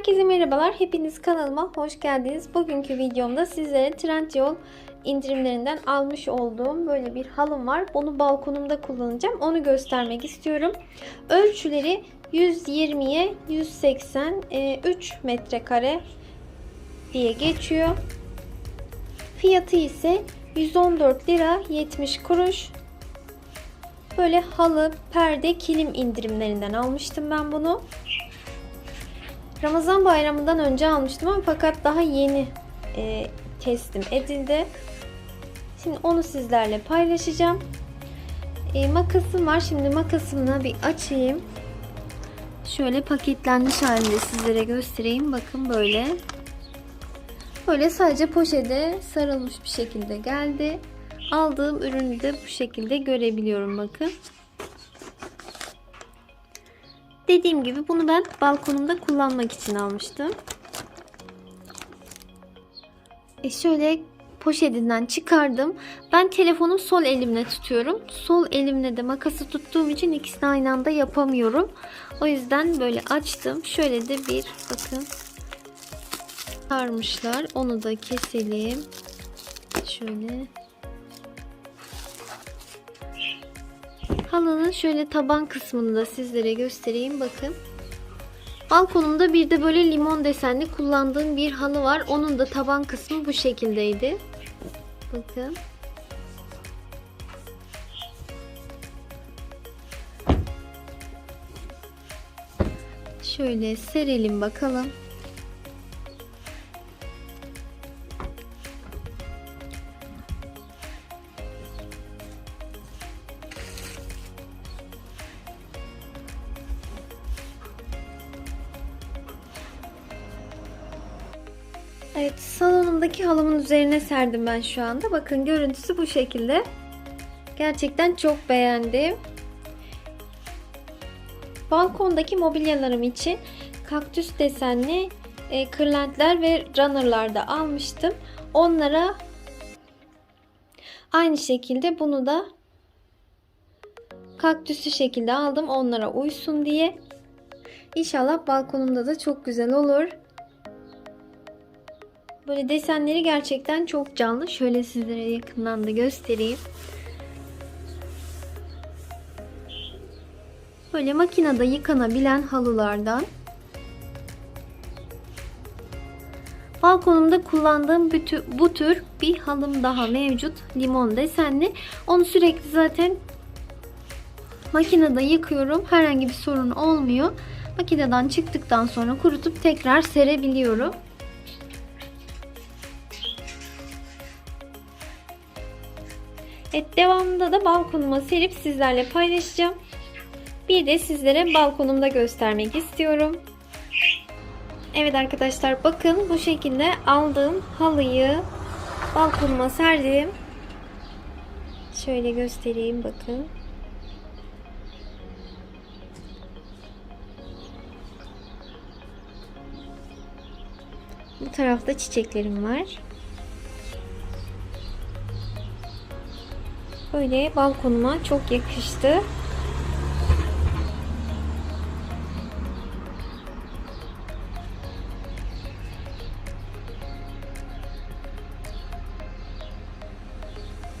Herkese merhabalar. Hepiniz kanalıma hoş geldiniz. Bugünkü videomda sizlere Trendyol indirimlerinden almış olduğum böyle bir halım var. Onu balkonumda kullanacağım. Onu göstermek istiyorum. Ölçüleri 120'ye 183 metrekare diye geçiyor. Fiyatı ise 114 lira 70 kuruş. Böyle halı, perde, kilim indirimlerinden almıştım ben bunu. Ramazan bayramından önce almıştım ama fakat daha yeni e, teslim edildi. Şimdi onu sizlerle paylaşacağım. E, makasım var. Şimdi makasımla bir açayım. Şöyle paketlenmiş halinde sizlere göstereyim. Bakın böyle. Böyle sadece poşete sarılmış bir şekilde geldi. Aldığım ürünü de bu şekilde görebiliyorum bakın. Dediğim gibi bunu ben balkonumda kullanmak için almıştım. E şöyle poşetinden çıkardım. Ben telefonu sol elimle tutuyorum. Sol elimle de makası tuttuğum için ikisini aynı anda yapamıyorum. O yüzden böyle açtım. Şöyle de bir bakın sarmışlar. Onu da keselim. Şöyle Halının şöyle taban kısmını da sizlere göstereyim bakın. Balkonumda bir de böyle limon desenli kullandığım bir halı var. Onun da taban kısmı bu şekildeydi. Bakın. Şöyle serelim bakalım. Evet salonumdaki halımın üzerine serdim ben şu anda. Bakın görüntüsü bu şekilde. Gerçekten çok beğendim. Balkondaki mobilyalarım için kaktüs desenli e, kırlentler ve runnerlar da almıştım. Onlara aynı şekilde bunu da kaktüsü şekilde aldım onlara uysun diye. İnşallah balkonumda da çok güzel olur. Böyle desenleri gerçekten çok canlı. Şöyle sizlere yakından da göstereyim. Böyle makinede yıkanabilen halılardan. Balkonumda kullandığım bütün, bu tür bir halım daha mevcut. Limon desenli. Onu sürekli zaten makinede yıkıyorum. Herhangi bir sorun olmuyor. Makineden çıktıktan sonra kurutup tekrar serebiliyorum. Evet devamında da balkonuma serip sizlerle paylaşacağım. Bir de sizlere balkonumda göstermek istiyorum. Evet arkadaşlar bakın bu şekilde aldığım halıyı balkonuma serdim. Şöyle göstereyim bakın. Bu tarafta çiçeklerim var. Böyle balkonuma çok yakıştı.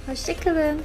Hoşçakalın.